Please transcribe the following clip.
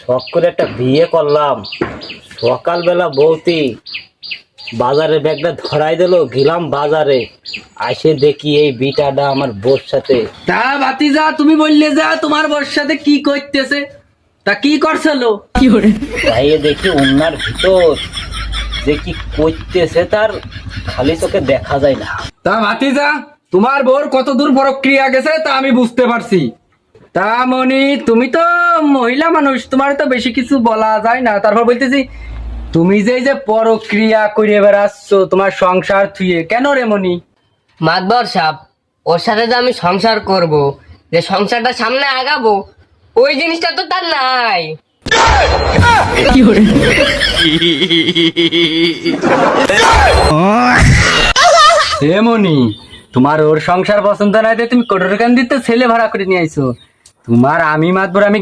শখ করে একটা বিয়ে করলাম। সকালবেলা বৌতি বাজারে ব্যাগটা ধরাই দিল গেলাম বাজারে। আসে দেখি এই বিটাটা আমার বোর সাথে। তা ভাতিজা তুমি বললে যা তোমার বর সাথে কি করতেছে? তা কি করছিল তাইয়ে দেখি উন্নার ভিতর। যে কি করতেছে তার খালি চোখে দেখা যায় না। তা ভাতিজা তোমার বোর কত দূর প্রক্রিয়া গেছে তা আমি বুঝতে পারছি। তা মনি তুমি তো মহিলা মানুষ তোমার তো বেশি কিছু বলা যায় না। তারপর বলতেছি তুমি যে যে পরক্রিয়া করে বেড়াচ্ছ তোমার সংসার থুয়ে কেন রে মনি মাতবর সাপ ওর সাথে যে আমি সংসার করব যে সংসারটা সামনে আগাবো ওই জিনিসটা তো তার নাই। হে মনি তোমার ওর সংসার পছন্দ নাই যে তুমি কোটর কান দিতে ছেলে ভাড়া করে নিয়ে আইছো। তোমার আমি মাতবর আমি